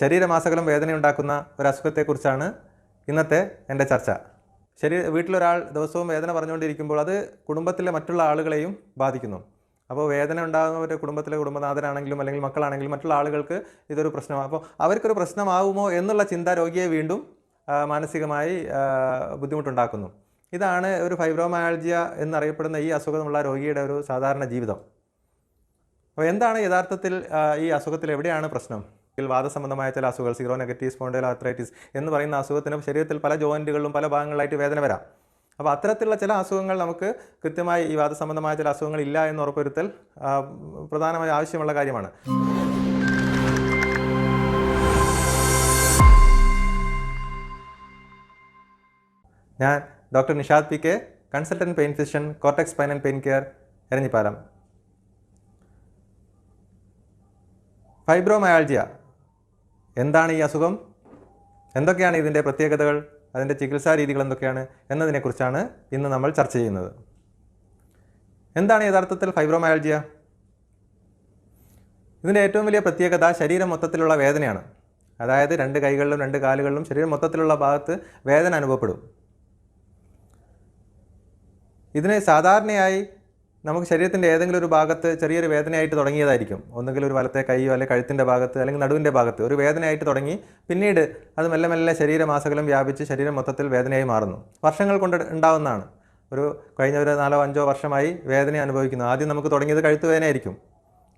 ശരീരമാസകലം വേദനയുണ്ടാക്കുന്ന ഒരു അസുഖത്തെക്കുറിച്ചാണ് ഇന്നത്തെ എന്റെ ചർച്ച. ശരീര വീട്ടിലൊരാൾ ദിവസവും വേദന പറഞ്ഞുകൊണ്ടിരിക്കുമ്പോൾ അത് കുടുംബത്തിലെ മറ്റുള്ള ആളുകളെയും ബാധിക്കുന്നു. അപ്പോൾ വേദന ഉണ്ടാകുന്നവരുടെ കുടുംബത്തിലെ കുടുംബനാഥനാണെങ്കിലും അല്ലെങ്കിൽ മക്കളാണെങ്കിലും മറ്റുള്ള ആളുകൾക്ക് ഇതൊരു പ്രശ്നമാണ് അപ്പോൾ അവർക്കൊരു പ്രശ്നമാവുമോ എന്നുള്ള ചിന്ത രോഗിയെ വീണ്ടും മാനസികമായി ബുദ്ധിമുട്ടുണ്ടാക്കുന്നു. ഇതാണ് ഒരു ഫൈബ്രോമയാൾജിയ എന്നറിയപ്പെടുന്ന ഈ അസുഖമുള്ള രോഗിയുടെ ഒരു സാധാരണ ജീവിതം. അപ്പോൾ എന്താണ് യഥാർത്ഥത്തിൽ ഈ അസുഖത്തിൽ എവിടെയാണ് പ്രശ്നം? വാദസംബന്ധമായ ചില അസുഖങ്ങൾ സീറോ നെഗറ്റീവ് സ്പോണ്ടൈൽ ആർത്രൈറ്റിസ് എന്ന് പറയുന്ന അസുഖത്തിന് ശരീരത്തിൽ പല ജോയിന്റുകളിലും പല ഭാഗങ്ങളിലായിട്ട് വേദന വരാം. അപ്പോൾ അത്തരത്തിലുള്ള ചില അസുഖങ്ങൾ നമുക്ക് കൃത്യമായി ഈ വാദസംബന്ധമായ ചില അസുഖങ്ങൾ ഇല്ല എന്ന് ഉറപ്പുവരുത്തൽ പ്രധാനമായി ആവശ്യമുള്ള കാര്യമാണ്. ഞാൻ doctor Nishad P K consultant pain physician Cortex spine and pain care Eranhipalam. Fibromyalgia എന്താണ് ഈ അസുഖം? എന്തൊക്കെയാണ് ഇതിന്റെ പ്രത്യേകതകൾ? അതിന്റെ ചികിത്സാ രീതികൾ എന്തൊക്കെയാണ്? എന്നതിനെക്കുറിച്ചാണ് ഇന്ന് നമ്മൾ ചർച്ച ചെയ്യുന്നത്. എന്താണ് യഥാർത്ഥത്തിൽ ഫൈബ്രോമയാൾജിയ? ഇതിന്റെ ഏറ്റവും വലിയ പ്രത്യേകത ശരീരം മൊത്തത്തിലുള്ള വേദനയാണ്. അതായത് രണ്ട് കൈകളിലും രണ്ട് കാലുകളിലും ശരീരം മൊത്തത്തിലുള്ള ഭാഗത്ത് വേദന അനുഭവപ്പെടും. ഇതിന് സാധാരണയായി നമുക്ക് ശരീരത്തിന്റെ ഏതെങ്കിലും ഒരു ഭാഗത്ത് ചെറിയൊരു വേദനയായിട്ട് തുടങ്ങിയതായിരിക്കും. ഒന്നുകിൽ ഒരു വലത്തെ കൈയോ അല്ലെങ്കിൽ കഴുത്തിന്റെ ഭാഗത്ത് അല്ലെങ്കിൽ നടുവിന്റെ ഭാഗത്ത് ഒരു വേദനയായിട്ട് തുടങ്ങി പിന്നീട് അത് മെല്ലെ മെല്ലെ ശരീരമാസകലം വ്യാപിച്ച് ശരീരം മൊത്തത്തിൽ വേദനയായി മാറുന്നു. വർഷങ്ങൾ കൊണ്ട് ഉണ്ടാവുന്നതാണ്. ഒരു കഴിഞ്ഞ ഒരു നാലോ അഞ്ചോ വർഷമായി വേദന അനുഭവിക്കുന്നു. ആദ്യം നമുക്ക് തുടങ്ങിയത് കഴുത്ത് വേദനയായിരിക്കും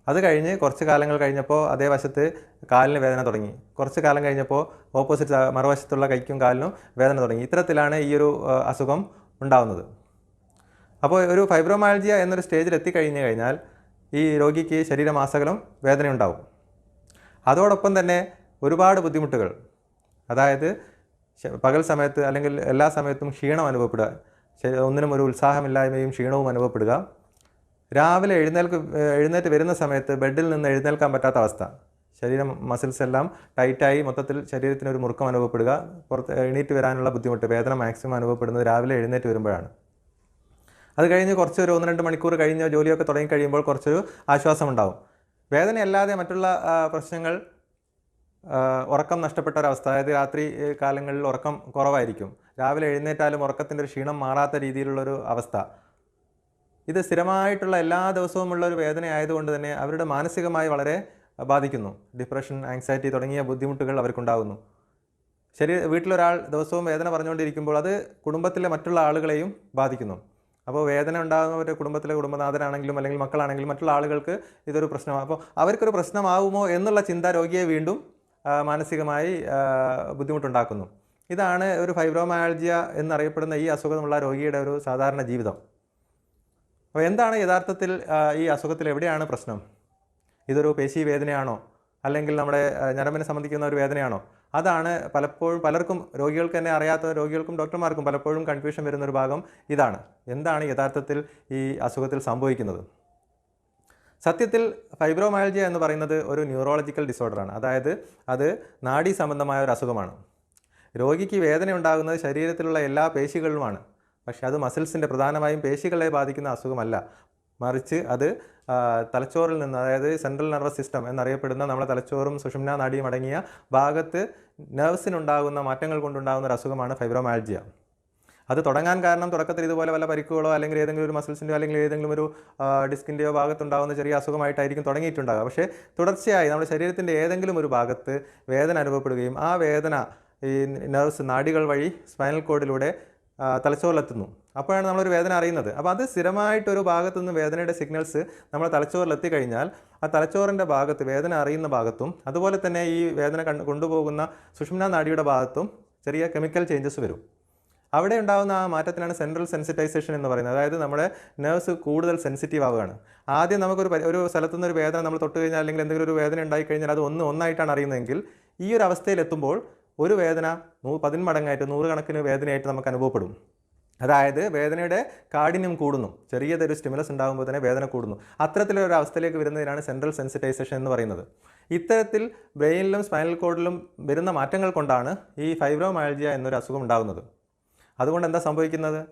അത് കഴിഞ്ഞ് കുറച്ച് കാലങ്ങൾ കഴിഞ്ഞപ്പോൾ അതേ വശത്ത് കാലിന് വേദന തുടങ്ങി. കുറച്ച് കാലം കഴിഞ്ഞപ്പോൾ ഓപ്പോസിറ്റ് മറുവശത്തുള്ള കൈക്കും കാലിനും വേദന തുടങ്ങി. ഇത്തരത്തിലാണ് ഈ ഒരു അസുഖം ഉണ്ടാവുന്നത്. അപ്പോൾ ഒരു ഫൈബ്രോമാൾജിയ എന്നൊരു സ്റ്റേജിൽ എത്തിക്കഴിഞ്ഞ് കഴിഞ്ഞാൽ ഈ രോഗിക്ക് ശരീരമാസകലം വേദന ഉണ്ടാവും അതോടൊപ്പം തന്നെ ഒരുപാട് ബുദ്ധിമുട്ടുകൾ. അതായത് പകൽ സമയത്ത് അല്ലെങ്കിൽ എല്ലാ സമയത്തും ക്ഷീണം അനുഭവപ്പെടുക. ഒന്നിനും ഒരു ഉത്സാഹമില്ലായ്മയും ക്ഷീണവും അനുഭവപ്പെടുക. രാവിലെ എഴുന്നേൽക്ക് എഴുന്നേറ്റ് വരുന്ന സമയത്ത് ബെഡിൽ നിന്ന് എഴുന്നേൽക്കാൻ പറ്റാത്ത അവസ്ഥ. ശരീരം മസിൽസ് എല്ലാം ടൈറ്റായി മൊത്തത്തിൽ ശരീരത്തിന് ഒരു മുറുക്കം അനുഭവപ്പെടുക. പുറത്ത് എണീറ്റ് വരാനുള്ള ബുദ്ധിമുട്ട് വേദന മാക്സിമം അനുഭവപ്പെടുന്നത് രാവിലെ എഴുന്നേറ്റ് വരുമ്പോഴാണ്. അത് കഴിഞ്ഞ് കുറച്ചൊരു ഒന്ന് രണ്ട് മണിക്കൂർ കഴിഞ്ഞ് ജോലിയൊക്കെ തുടങ്ങി കഴിയുമ്പോൾ കുറച്ചൊരു ആശ്വാസം ഉണ്ടാവും വേദനയല്ലാതെ മറ്റുള്ള പ്രശ്നങ്ങൾ ഉറക്കം നഷ്ടപ്പെട്ട ഒരവസ്ഥ അതായത് രാത്രി കാലങ്ങളിൽ ഉറക്കം കുറവായിരിക്കും. രാവിലെ എഴുന്നേറ്റാലും ഉറക്കത്തിന്റെ ഒരു ക്ഷീണം മാറാത്ത രീതിയിലുള്ളൊരു അവസ്ഥ. ഇത് സ്ഥിരമായിട്ടുള്ള എല്ലാ ദിവസവും ഉള്ള ഒരു വേദന ആയതുകൊണ്ട് തന്നെ അവരുടെ മാനസികമായി വളരെ ബാധിക്കുന്നു. ഡിപ്രഷൻ ആങ്സൈറ്റി തുടങ്ങിയ ബുദ്ധിമുട്ടുകൾ അവർക്കുണ്ടാകുന്നു. ശരീര വീട്ടിലൊരാൾ ദിവസവും വേദന പറഞ്ഞുകൊണ്ടിരിക്കുമ്പോൾ അത് കുടുംബത്തിലെ മറ്റുള്ള ആളുകളെയും ബാധിക്കുന്നു. അപ്പോൾ വേദന ഉണ്ടാകുന്നവരുടെ കുടുംബത്തിലെ കുടുംബനാഥനാണെങ്കിലും അല്ലെങ്കിൽ മക്കളാണെങ്കിലും മറ്റുള്ള ആളുകൾക്ക് ഇതൊരു പ്രശ്നമാണ് അപ്പോൾ അവർക്കൊരു പ്രശ്നമാകുമോ എന്നുള്ള ചിന്ത രോഗിയെ വീണ്ടും മാനസികമായി ബുദ്ധിമുട്ടുണ്ടാക്കുന്നു. ഇതാണ് ഒരു ഫൈബ്രോമയാൾജിയ എന്നറിയപ്പെടുന്ന ഈ അസുഖമുള്ള രോഗിയുടെ ഒരു സാധാരണ ജീവിതം. അപ്പോൾ എന്താണ് യഥാർത്ഥത്തിൽ ഈ അസുഖത്തിൽ എവിടെയാണ് പ്രശ്നം? ഇതൊരു പേശി വേദനയാണോ? അല്ലെങ്കിൽ നമ്മുടെ ഞരമ്പിനെ സംബന്ധിക്കുന്ന ഒരു വേദനയാണോ? അതാണ് പലപ്പോഴും പലർക്കും രോഗികൾക്ക് തന്നെ അറിയാത്ത രോഗികൾക്കും ഡോക്ടർമാർക്കും പലപ്പോഴും കൺഫ്യൂഷൻ വരുന്ന ഒരു ഭാഗം ഇതാണ്. എന്താണ് യഥാർത്ഥത്തിൽ ഈ അസുഖത്തിൽ സംഭവിക്കുന്നത്? സത്യത്തിൽ ഫൈബ്രോമയാൾജിയ എന്ന് പറയുന്നത് ഒരു ന്യൂറോളജിക്കൽ ഡിസോർഡറാണ്. അതായത് അത് നാഡി സംബന്ധമായ ഒരു അസുഖമാണ്. രോഗിക്ക് വേദന ഉണ്ടാകുന്നത് ശരീരത്തിലുള്ള എല്ലാ പേശികളിലുമാണ്. പക്ഷേ അത് മസിൽസിന്റെ പ്രധാനമായും പേശികളെ ബാധിക്കുന്ന അസുഖമല്ല. മറിച്ച് അത് തലച്ചോറിൽ നിന്ന് അതായത് സെൻട്രൽ നെർവസ് സിസ്റ്റം എന്നറിയപ്പെടുന്ന നമ്മുടെ തലച്ചോറും സുഷുമ്ന നാടിയും അടങ്ങിയ ഭാഗത്ത് നെർവ്സിനുണ്ടാകുന്ന മാറ്റങ്ങൾ കൊണ്ടുണ്ടാകുന്ന ഒരു അസുഖമാണ് ഫൈബ്രോമാൾജിയ അത് തുടങ്ങാൻ കാരണം തുടക്കത്തിൽ ഇതുപോലെ വല്ല പരിക്കുകളോ അല്ലെങ്കിൽ ഏതെങ്കിലും ഒരു മസിൽസിന്റെയോ അല്ലെങ്കിൽ ഏതെങ്കിലും ഒരു ഡിസ്കിന്റെയോ ഭാഗത്തുണ്ടാകുന്ന ചെറിയ അസുഖമായിട്ടായിരിക്കും തുടങ്ങിയിട്ടുണ്ടാകുക പക്ഷേ തുടർച്ചയായി നമ്മുടെ ശരീരത്തിന്റെ ഏതെങ്കിലും ഒരു ഭാഗത്ത് വേദന അനുഭവപ്പെടുകയും ആ വേദന ഈ നെർവ്സ് നാടികൾ വഴി സ്പൈനൽ കോഡിലൂടെ തലച്ചോറിലെത്തുന്നു അപ്പോഴാണ് നമ്മളൊരു വേദന അറിയുന്നത്. അപ്പോൾ അത് സ്ഥിരമായിട്ടൊരു ഭാഗത്തു നിന്ന് വേദനയുടെ സിഗ്നൽസ് നമ്മൾ തലച്ചോറിലെത്തി കഴിഞ്ഞാൽ ആ തലച്ചോറിന്റെ ഭാഗത്ത് വേദന അറിയുന്ന ഭാഗത്തും അതുപോലെ തന്നെ ഈ വേദന കണ്ട് കൊണ്ടുപോകുന്ന സുഷുമ്ന നാടിയുടെ ഭാഗത്തും ചെറിയ കെമിക്കൽ ചേഞ്ചസ് വരും. അവിടെ ഉണ്ടാകുന്ന ആ മാറ്റത്തിനാണ് സെൻട്രൽ സെൻസിറ്റൈസേഷൻ എന്ന് പറയുന്നത്. അതായത് നമ്മുടെ നെർവ്സ് കൂടുതൽ സെൻസിറ്റീവ് ആവുകയാണ്. ആദ്യം നമുക്കൊരു ഒരു സ്ഥലത്തു നിന്ന് ഒരു വേദന നമ്മൾ തൊട്ട് കഴിഞ്ഞാൽ അല്ലെങ്കിൽ എന്തെങ്കിലും ഒരു വേദന ഉണ്ടായി കഴിഞ്ഞാൽ അത് ഒന്ന് ഒന്നായിട്ടാണ് അറിയുന്നതെങ്കിൽ ഈ ഒരു അവസ്ഥയിലെത്തുമ്പോൾ ഒരു വേദന നൂ പതിന്മടങ്ങായിട്ട് നൂറുകണക്കിന് വേദനയായിട്ട് നമുക്ക് അനുഭവപ്പെടും അതായത് വേദനയുടെ കാഠിന്യം കൂടുന്നു. ചെറിയതൊരു സ്റ്റിമുലസ് ഉണ്ടാകുമ്പോൾ തന്നെ വേദന കൂടുന്നു. അത്തരത്തിലൊരു അവസ്ഥയിലേക്ക് വരുന്നതിനാണ് സെൻട്രൽ സെൻസിറ്റൈസേഷൻ എന്ന് പറയുന്നത്. ഇത്തരത്തിൽ ബ്രെയിനിലും സ്പൈനൽ കോഡിലും വരുന്ന മാറ്റങ്ങൾ കൊണ്ടാണ് ഈ ഫൈബ്രോമാൾജിയ എന്നൊരു അസുഖം ഉണ്ടാകുന്നത്. അതുകൊണ്ട് എന്താ സംഭവിക്കുന്നത്?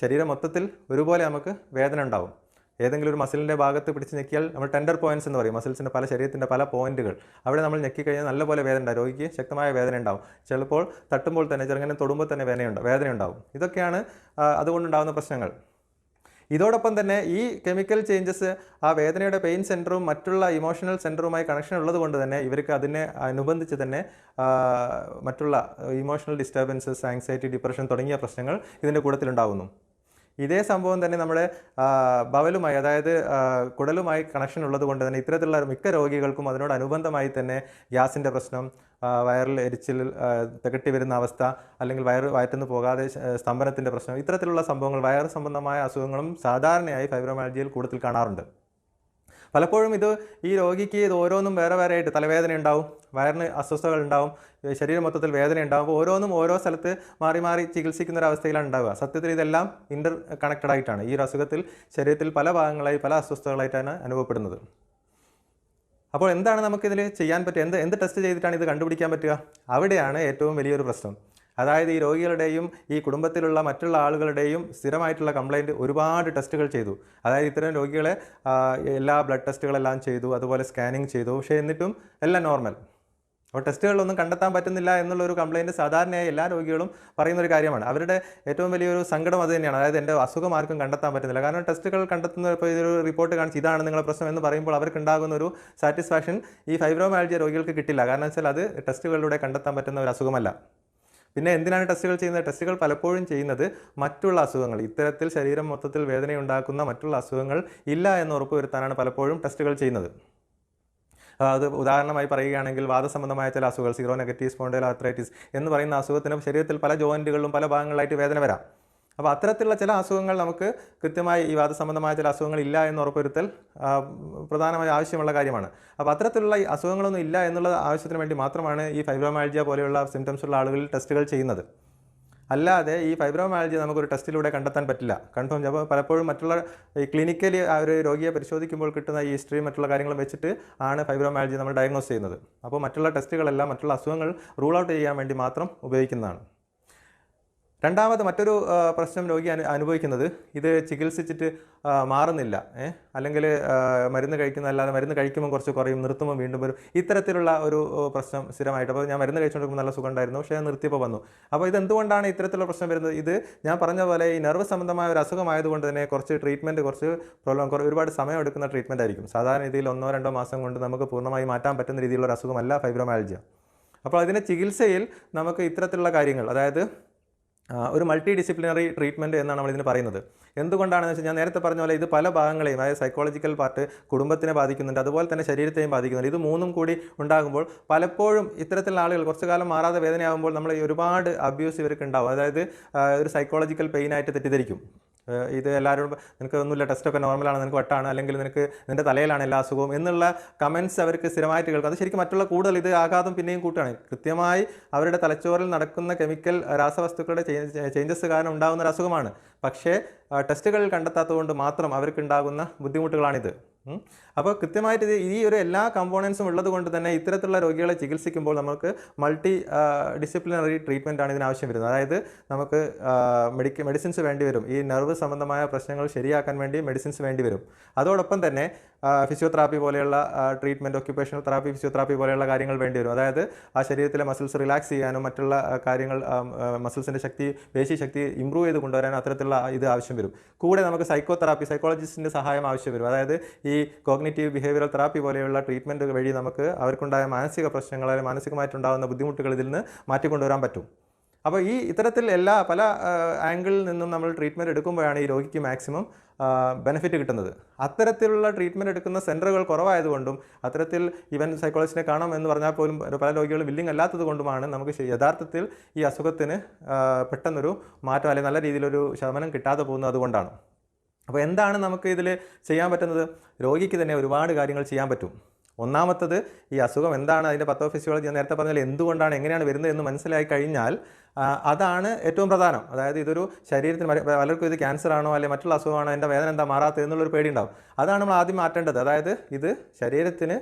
ശരീരം മൊത്തത്തിൽ ഒരുപോലെ നമുക്ക് വേദന ഉണ്ടാവും. ഏതെങ്കിലും ഒരു മസിലിന്റെ ഭാഗത്ത് പിടിച്ച് ഞെക്കിയാൽ നമ്മൾ ടെൻഡർ പോയിന്റ്സ് എന്ന് പറയും. മസിൽസിന്റെ പല ശരീരത്തിന്റെ പല പോയിന്റുകൾ അവിടെ നമ്മൾ ഞെക്കിക്കഴിഞ്ഞാൽ നല്ലപോലെ വേദന ഉണ്ടാവും. രോഗിക്ക് ശക്തമായ വേദന ഉണ്ടാവും. ചിലപ്പോൾ തട്ടുമ്പോൾ തന്നെ ചെറുങ്ങനെ തൊടുമ്പോൾ തന്നെ വേദനയുണ്ടാവും വേദന ഉണ്ടാവും. ഇതൊക്കെയാണ് അതുകൊണ്ടുണ്ടാകുന്ന പ്രശ്നങ്ങൾ. ഇതോടൊപ്പം തന്നെ ഈ കെമിക്കൽ ചേഞ്ചസ് ആ വേദനയുടെ പെയിൻ സെന്ററും മറ്റുള്ള ഇമോഷണൽ സെന്ററുമായി കണക്ഷൻ ഉള്ളത് കൊണ്ട് തന്നെ ഇവർക്ക് അതിനെ അനുബന്ധിച്ച് തന്നെ മറ്റുള്ള ഇമോഷണൽ ഡിസ്റ്റർബൻസസ് ആങ്സൈറ്റി ഡിപ്രഷൻ തുടങ്ങിയ പ്രശ്നങ്ങൾ ഇതിന്റെ കൂട്ടത്തിലുണ്ടാകുന്നു ഇതേ സംഭവം തന്നെ നമ്മുടെ ബവലുമായി അതായത് കുടലുമായി കണക്ഷൻ ഉള്ളത് കൊണ്ട് തന്നെ ഇത്തരത്തിലുള്ള മിക്ക രോഗികൾക്കും അതിനോട് അതിനോടനുബന്ധമായി തന്നെ ഗ്യാസിന്റെ പ്രശ്നം വയറിൽ എരിച്ചിൽ തികട്ടി വരുന്ന അവസ്ഥ അല്ലെങ്കിൽ വയറ് വയറ്റുനിന്ന് പോകാതെ സ്തംഭനത്തിന്റെ പ്രശ്നം ഇത്തരത്തിലുള്ള സംഭവങ്ങൾ വയറ് സംബന്ധമായ അസുഖങ്ങളും സാധാരണയായി ഫൈബ്രോമാലജിയിൽ കൂടുതൽ കാണാറുണ്ട്. പലപ്പോഴും ഇത് ഈ രോഗിക്ക് ഇത് ഓരോന്നും വേറെ വേറെ ആയിട്ട് തലവേദന ഉണ്ടാവും വയറിന് അസ്വസ്ഥതകൾ ഉണ്ടാവും ശരീരം മൊത്തത്തിൽ വേദന ഉണ്ടാവും. ഓരോന്നും ഓരോ സ്ഥലത്ത് മാറി മാറി ചികിത്സിക്കുന്ന ഒരു അവസ്ഥയിലാണ് ഉണ്ടാവുക. സത്യത്തിൽ ഇതെല്ലാം ഇന്റർ കണക്റ്റഡ് ആയിട്ടാണ് ഈ ഒരു അസുഖത്തിൽ ശരീരത്തിൽ പല ഭാഗങ്ങളായി പല അസ്വസ്ഥതകളായിട്ടാണ് അനുഭവപ്പെടുന്നത്. അപ്പോൾ എന്താണ് നമുക്കിതിൽ ചെയ്യാൻ പറ്റുക എന്ത് എന്ത് ടെസ്റ്റ് ചെയ്തിട്ടാണ് ഇത് കണ്ടുപിടിക്കാൻ പറ്റുക? അവിടെയാണ് ഏറ്റവും വലിയൊരു പ്രശ്നം. അതായത് ഈ രോഗികളുടെയും ഈ കുടുംബത്തിലുള്ള മറ്റുള്ള ആളുകളുടെയും സ്ഥിരമായിട്ടുള്ള കംപ്ലൈന്റ് ഒരുപാട് ടെസ്റ്റുകൾ ചെയ്തു. അതായത് ഇത്തരം രോഗികളെ എല്ലാ ബ്ലഡ് ടെസ്റ്റുകളെല്ലാം ചെയ്തു അതുപോലെ സ്കാനിങ് ചെയ്തു. പക്ഷേ എന്നിട്ടും എല്ലാം നോർമൽ അപ്പോൾ ടെസ്റ്റുകളൊന്നും കണ്ടെത്താൻ പറ്റുന്നില്ല എന്നുള്ളൊരു കംപ്ലൈന്റ് സാധാരണയായി എല്ലാ രോഗികളും പറയുന്ന ഒരു കാര്യമാണ്. അവരുടെ ഏറ്റവും വലിയൊരു സങ്കടം അത് തന്നെയാണ്. അതായത് എന്റെ അസുഖം ആർക്കും കണ്ടെത്താൻ പറ്റുന്നില്ല. കാരണം ടെസ്റ്റുകൾ കണ്ടെത്തുന്ന ഇപ്പോൾ ഇതൊരു റിപ്പോർട്ട് കാണിച്ച് ഇതാണ് നിങ്ങളുടെ പ്രശ്നം എന്ന് പറയുമ്പോൾ അവർക്ക് ഉണ്ടാകുന്ന ഒരു സാറ്റിസ്ഫാക്ഷൻ ഈ ഫൈബ്രോമാലജിയ രോഗികൾക്ക് കിട്ടില്ല. കാരണം വെച്ചാൽ അത് ടെസ്റ്റുകളിലൂടെ കണ്ടെത്താൻ പറ്റുന്ന ഒരു അസുഖമല്ല. പിന്നെ എന്തിനാണ് ടെസ്റ്റുകൾ ചെയ്യുന്നത്? ടെസ്റ്റുകൾ പലപ്പോഴും ചെയ്യുന്നത് മറ്റുള്ള അസുഖങ്ങൾ. ഇത്തരത്തിൽ ശരീരം മൊത്തത്തിൽ വേദനയുണ്ടാക്കുന്ന മറ്റുള്ള അസുഖങ്ങൾ ഇല്ല എന്ന് ഉറപ്പുവരുത്താനാണ് പലപ്പോഴും ടെസ്റ്റുകൾ ചെയ്യുന്നത്. അത് ഉദാഹരണമായി പറയുകയാണെങ്കിൽ വാദസംബന്ധമായ ചില അസുഖങ്ങൾ സീറോ നെഗറ്റീവ് സ്പോണ്ടൈൽ ആർത്രൈറ്റിസ് എന്ന് പറയുന്ന അസുഖത്തിന് ശരീരത്തിൽ പല ജോയിന്റുകളിലും പല ഭാഗങ്ങളിലായിട്ട് വേദന വരാം. അപ്പോൾ അത്തരത്തിലുള്ള ചില അസുഖങ്ങൾ നമുക്ക് കൃത്യമായി ഈ വാദസംബന്ധമായ ചില അസുഖങ്ങൾ ഇല്ല എന്ന് ഉറപ്പുവരുത്തൽ പ്രധാനമായി ആവശ്യമുള്ള കാര്യമാണ്. അപ്പോൾ അത്തരത്തിലുള്ള അസുഖങ്ങളൊന്നും ഇല്ല എന്നുള്ള ആവശ്യത്തിന് വേണ്ടി മാത്രമാണ് ഈ ഫൈബ്രോമാൾജിയ പോലെയുള്ള സിംറ്റംസ് ഉള്ള ആളുകളിൽ ടെസ്റ്റുകൾ ചെയ്യുന്നത്. അല്ലാതെ ഈ ഫൈബ്രോമാലജി നമുക്കൊരു ടെസ്റ്റിലൂടെ കണ്ടെത്താൻ പറ്റില്ല. കൺഫേം അപ്പോൾ പലപ്പോഴും മറ്റുള്ള ഈ ക്ലിനിക്കലി ആ ഒരു രോഗിയെ പരിശോധിക്കുമ്പോൾ കിട്ടുന്ന ഈ ഹിസ്റ്ററി മറ്റുള്ള കാര്യങ്ങളും വെച്ചിട്ട് ആണ് ഫൈബ്രോമാലജി നമ്മൾ ഡയഗ്നോസ് ചെയ്യുന്നത്. അപ്പോൾ മറ്റുള്ള ടെസ്റ്റുകളെല്ലാം മറ്റുള്ള അസുഖങ്ങൾ റൂൾ ഔട്ട് ചെയ്യാൻ വേണ്ടി മാത്രം ഉപയോഗിക്കുന്നതാണ്. രണ്ടാമത് മറ്റൊരു പ്രശ്നം രോഗി അനു അനുഭവിക്കുന്നത് ഇത് ചികിത്സിച്ചിട്ട് മാറുന്നില്ല. അല്ലെങ്കിൽ മരുന്ന് കഴിക്കുന്ന അല്ലാതെ മരുന്ന് കഴിക്കുമ്പോൾ കുറച്ച് കുറയും നിർത്തുമ്പോൾ വീണ്ടും വരും. ഇത്തരത്തിലുള്ള ഒരു പ്രശ്നം സ്ഥിരമായിട്ട്. അപ്പോൾ ഞാൻ മരുന്ന് കഴിച്ചുകൊണ്ടിരിക്കുമ്പോൾ നല്ല സുഖം ഉണ്ടായിരുന്നു പക്ഷേ നിർത്തിയപ്പോൾ വന്നു. അപ്പോൾ ഇത് എന്തുകൊണ്ടാണ് ഇത്തരത്തിലുള്ള പ്രശ്നം വരുന്നത്? ഇത് ഞാൻ പറഞ്ഞ പോലെ ഈ നെർവ് സംബന്ധമായ ഒരു അസുഖമായതുകൊണ്ട് തന്നെ കുറച്ച് ട്രീറ്റ്മെന്റ് കുറച്ച് പ്രോബ്ലം ഒരുപാട് സമയം എടുക്കുന്ന ട്രീറ്റ്മെന്റ് ആയിരിക്കും. സാധാരണ രീതിയിൽ ഒന്നോ രണ്ടോ മാസം കൊണ്ട് നമുക്ക് പൂർണമായി മാറ്റാൻ പറ്റുന്ന രീതിയിലുള്ള ഒരു അസുഖമല്ല ഫൈബ്രോമാലജിയ അപ്പോൾ അതിന്റെ ചികിത്സയിൽ നമുക്ക് ഇത്തരത്തിലുള്ള കാര്യങ്ങൾ അതായത് ഒരു മൾട്ടി ഡിസിപ്ലിനറി ട്രീറ്റ്മെന്റ് എന്നാണ് നമ്മളിതിന് പറയുന്നത്. എന്തുകൊണ്ടാണെന്ന് വെച്ചാൽ ഞാൻ നേരത്തെ പറഞ്ഞ പോലെ ഇത് പല ഭാഗങ്ങളെയും അതായത് സൈക്കോളജിക്കൽ പാർട്ട് കുടുംബത്തിനെ ബാധിക്കുന്നുണ്ട് അതുപോലെ തന്നെ ശരീരത്തെയും ബാധിക്കുന്നുണ്ട്. ഇത് മൂന്നും കൂടി ഉണ്ടാകുമ്പോൾ പലപ്പോഴും ഇത്തരത്തിലുള്ള ആളുകൾ കുറച്ചു കാലം മാറാതെ വേദനയാകുമ്പോൾ നമ്മൾ ഒരുപാട് അബ്യൂസ് ഇവർക്ക് ഉണ്ടാവും. അതായത് ഒരു സൈക്കോളജിക്കൽ പെയിനായിട്ട് തെറ്റിദ്ധരിക്കും. ഇത് എല്ലാവരോടും നിനക്ക് ഒന്നുമില്ല ടെസ്റ്റൊക്കെ നോർമലാണ് നിനക്ക് വട്ടാണ് അല്ലെങ്കിൽ നിനക്ക് നിന്റെ തലയിലാണ് എല്ലാ അസുഖവും എന്നുള്ള കമൻസ് അവർക്ക് സ്ഥിരമായിട്ട് കേൾക്കും. അത് ശരിക്കും മറ്റുള്ള കൂടുതൽ ഇത് ആഘാതം പിന്നെയും കൂട്ടുകയാണ്. കൃത്യമായി അവരുടെ തലച്ചോറിൽ നടക്കുന്ന കെമിക്കൽ രാസവസ്തുക്കളുടെ ചേഞ്ചസ് കാരണം ഉണ്ടാകുന്ന ഒരു അസുഖമാണ്. പക്ഷേ ടെസ്റ്റുകളിൽ കണ്ടെത്താത്തതുകൊണ്ട് മാത്രം അവർക്കുണ്ടാകുന്ന ബുദ്ധിമുട്ടുകളാണിത്. അപ്പോൾ കൃത്യമായിട്ട് ഇത് ഈ ഒരു എല്ലാ കമ്പോണൻസും ഉള്ളത് കൊണ്ട് തന്നെ ഇത്തരത്തിലുള്ള രോഗികളെ ചികിത്സിക്കുമ്പോൾ നമുക്ക് മൾട്ടി ഡിസിപ്ലിനറി ട്രീറ്റ്മെന്റ് ആണ് ഇതിന് ആവശ്യം വരുന്നത്. അതായത് നമുക്ക് മെഡിക്ക മെഡിസിൻസ് വേണ്ടി വരും. ഈ നെർവ് സംബന്ധമായ പ്രശ്നങ്ങൾ ശരിയാക്കാൻ വേണ്ടി മെഡിസിൻസ് വേണ്ടി വരും. അതോടൊപ്പം തന്നെ ഫിസിയോതെറാപ്പി പോലെയുള്ള ട്രീറ്റ്മെന്റ് ഒക്യുപ്പേഷണൽ തെറാപ്പി ഫിസിയോതെറാപ്പി പോലെയുള്ള കാര്യങ്ങൾ വേണ്ടി വരും. അതായത് ആ ശരീരത്തിലെ മസിൽസ് റിലാക്സ് ചെയ്യാനും മറ്റുള്ള കാര്യങ്ങൾ മസിൽസിന്റെ ശക്തി പേശി ശക്തി ഇമ്പ്രൂവ് ചെയ്ത് കൊണ്ടുവരാനും അത്തരത്തിലുള്ള ഇത് ആവശ്യം വരും. കൂടെ നമുക്ക് സൈക്കോതെറാപ്പി സൈക്കോളജിസ്റ്റിന്റെ സഹായം ആവശ്യം വരും. അതായത് ഈ കോഗ്നേറ്റീവ് ബിഹേവിയറൽ തെറാപ്പി പോലെയുള്ള ട്രീറ്റ്മെന്റ് വഴി നമുക്ക് അവർക്കുണ്ടായ മാനസിക പ്രശ്നങ്ങൾ അല്ലെങ്കിൽ മാനസികമായിട്ടുണ്ടാകുന്ന ബുദ്ധിമുട്ടുകൾ ഇതിൽ നിന്ന് മാറ്റിക്കൊണ്ടുവരാൻ പറ്റും. അപ്പോൾ ഈ ഇത്തരത്തിൽ എല്ലാ പല ആംഗിളിൽ നിന്നും നമ്മൾ ട്രീറ്റ്മെന്റ് എടുക്കുമ്പോഴാണ് ഈ രോഗിക്ക് മാക്സിമം ബെനിഫിറ്റ് കിട്ടുന്നത്. അത്തരത്തിലുള്ള ട്രീറ്റ്മെന്റ് എടുക്കുന്ന സെന്ററുകൾ കുറവായതുകൊണ്ടും അത്തരത്തിൽ ഇവൻ സൈക്കോളജിസ്റ്റിനെ കാണാം എന്ന് പറഞ്ഞാൽ പോലും പല രോഗികളും വില്ലിങ് അല്ലാത്തത് കൊണ്ടുമാണ് നമുക്ക് യഥാർത്ഥത്തിൽ ഈ അസുഖത്തിന് പെട്ടെന്നൊരു മാറ്റം അല്ലെങ്കിൽ നല്ല രീതിയിലൊരു ശമനം കിട്ടാതെ പോകുന്നത് അതുകൊണ്ടാണ്. അപ്പോൾ എന്താണ് നമുക്ക് ഇതിൽ ചെയ്യാൻ പറ്റുന്നത്? രോഗിക്ക് തന്നെ ഒരുപാട് കാര്യങ്ങൾ ചെയ്യാൻ പറ്റും. ഒന്നാമത്തത് ഈ അസുഖം എന്താണ്? അതിന്റെ പത്തോഫിസിയോളജി ഞാൻ നേരത്തെ പറഞ്ഞാൽ എന്തുകൊണ്ടാണ് എങ്ങനെയാണ് വരുന്നത് എന്ന് മനസ്സിലായി കഴിഞ്ഞാൽ അതാണ് ഏറ്റവും പ്രധാനം. അതായത് ഇതൊരു ശരീരത്തിന് പലർക്കും ഇത് ക്യാൻസർ ആണോ അല്ലെങ്കിൽ മറ്റുള്ള അസുഖമാണോ എന്റെ വേദന എന്താ മാറാത്തത് എന്നുള്ളൊരു പേടി ഉണ്ടാവും. അതാണ് നമ്മൾ ആദ്യം മാറ്റേണ്ടത്. അതായത് ഇത് ശരീരത്തിന്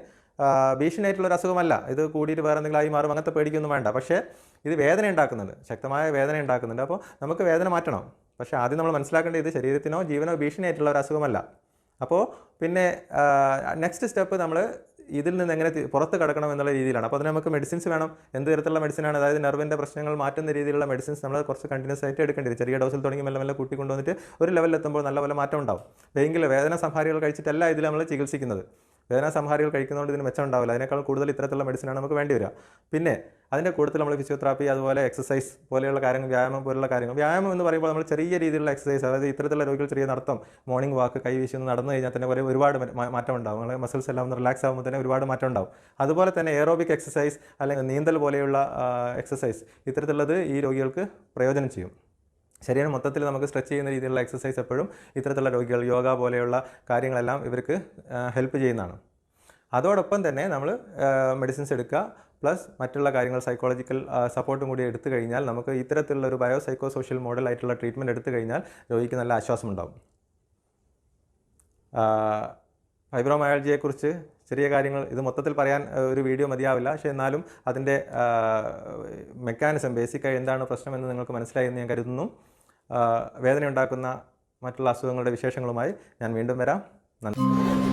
ഭീഷണിയായിട്ടുള്ള ഒരു അസുഖമല്ല. ഇത് കൂടിയിട്ട് വേറെ എന്തെങ്കിലും ആയി മാറും. അങ്ങനത്തെ പേടിക്കൊന്നും വേണ്ട. പക്ഷേ ഇത് വേദന ഉണ്ടാക്കുന്നുണ്ട്. ശക്തമായ വേദന ഉണ്ടാക്കുന്നുണ്ട്. അപ്പോൾ നമുക്ക് വേദന മാറ്റണം. പക്ഷേ ആദ്യം നമ്മൾ മനസ്സിലാക്കേണ്ടത് ഇത് ശരീരത്തിനോ ജീവനോ ഭീഷണിയായിട്ടുള്ള ഒരു അസുഖമല്ല. അപ്പോൾ പിന്നെ നെക്സ്റ്റ് സ്റ്റെപ്പ് നമ്മൾ ഇതിൽ നിന്ന് എങ്ങനെ പുറത്ത് കിടക്കണം എന്നുള്ള രീതിയിലാണ്. അപ്പോൾ അതിന് നമുക്ക് മെഡിസിൻസ് വേണം. എന്ത് തരത്തിലുള്ള മെഡിസിനാണ് അതായത് നെർവിന്റെ പ്രശ്നങ്ങൾ മാറ്റുന്ന രീതിയിലുള്ള മെഡിസിൻസ് നമ്മൾ കുറച്ച് കണ്ടിന്യൂസ് ആയിട്ട് എടുക്കേണ്ടി വരും. ചെറിയ ഡോസിൽ തുടങ്ങി മെല്ലെ മെല്ലെ കൂട്ടി കൊണ്ടുവന്നിട്ട് ഒരു ലെവലിൽ എത്തുമ്പോൾ നല്ല പോലെ മാറ്റം ഉണ്ടാവും. എങ്കിൽ വേദന സംഹാരികൾ കഴിച്ചിട്ടല്ല ഇതിൽ നമ്മൾ ചികിത്സിക്കുന്നത്. വേദന സംഹാരികൾ കഴിക്കുന്നതുകൊണ്ട് ഇതിന് മെച്ചം ഉണ്ടാവില്ല അതിനേക്കാൾ കൂടുതൽ ഇത്തരത്തിലുള്ള മെഡിസിനാണ് നമുക്ക് വേണ്ടി വരിക. പിന്നെ അതിന്റെ കൂടുതൽ നമ്മൾ ഫിസിയോതെറാപ്പി അതുപോലെ എക്സസൈസ് പോലെയുള്ള കാര്യങ്ങൾ വ്യായാമം പോലുള്ള കാര്യങ്ങൾ. വ്യായാമം എന്ന് പറയുമ്പോൾ നമ്മൾ ചെറിയ രീതിയിലുള്ള എക്സസൈസ് അതായത് ഇത്തരത്തിലുള്ള രോഗികൾ ചെറിയ നടത്തം മോർണിംഗ് വാക്ക് കൈ വീശി ഒന്ന് നടന്നു കഴിഞ്ഞാൽ തന്നെ ഒരു ഒരുപാട് മാറ്റം ഉണ്ടാവും നമ്മൾ മസിൽസ് എല്ലാം ഒന്ന് റിലാക്സ് ആകുമ്പോൾ തന്നെ ഒരുപാട് മാറ്റം ഉണ്ടാവും അതുപോലെ തന്നെ എയറോബിക് എക്സസൈസ് അല്ലെങ്കിൽ നീന്തൽ പോലെയുള്ള എക്സസൈസ് ഇത്തരത്തിലുള്ളത് ഈ രോഗികൾക്ക് പ്രയോജനം ചെയ്യും. ശരീരം മൊത്തത്തിൽ നമുക്ക് സ്ട്രെച്ച് ചെയ്യുന്ന രീതിയിലുള്ള എക്സസൈസ് എപ്പോഴും ഇത്തരത്തിലുള്ള രോഗികൾ യോഗ പോലെയുള്ള കാര്യങ്ങളെല്ലാം ഇവർക്ക് ഹെൽപ്പ് ചെയ്യുന്നതാണ്. അതോടൊപ്പം തന്നെ നമ്മൾ മെഡിസിൻസ് എടുക്കുക പ്ലസ് മറ്റുള്ള കാര്യങ്ങൾ സൈക്കോളജിക്കൽ സപ്പോർട്ടും കൂടി എടുത്തു കഴിഞ്ഞാൽ നമുക്ക് ഇത്തരത്തിലുള്ള ഒരു ബയോ സൈക്കോ സോഷ്യൽ മോഡൽ ആയിട്ടുള്ള ട്രീറ്റ്മെന്റ് എടുത്തു കഴിഞ്ഞാൽ രോഗിക്ക് നല്ല ആശ്വാസം ഉണ്ടാവും ഫൈബ്രോമയാൾജിയെക്കുറിച്ച് ചെറിയ കാര്യങ്ങൾ ഇത് മൊത്തത്തിൽ പറയാൻ ഒരു വീഡിയോ മതിയാവില്ല. പക്ഷേ എന്നാലും അതിന്റെ മെക്കാനിസം ബേസിക്കായി എന്താണ് പ്രശ്നമെന്ന് നിങ്ങൾക്ക് മനസ്സിലായി എന്ന് ഞാൻ കരുതുന്നു. വേദന ഉണ്ടാക്കുന്ന മറ്റുള്ള അസുഖങ്ങളുടെ വിശേഷങ്ങളുമായി ഞാൻ വീണ്ടും വരാം. നന്ദി.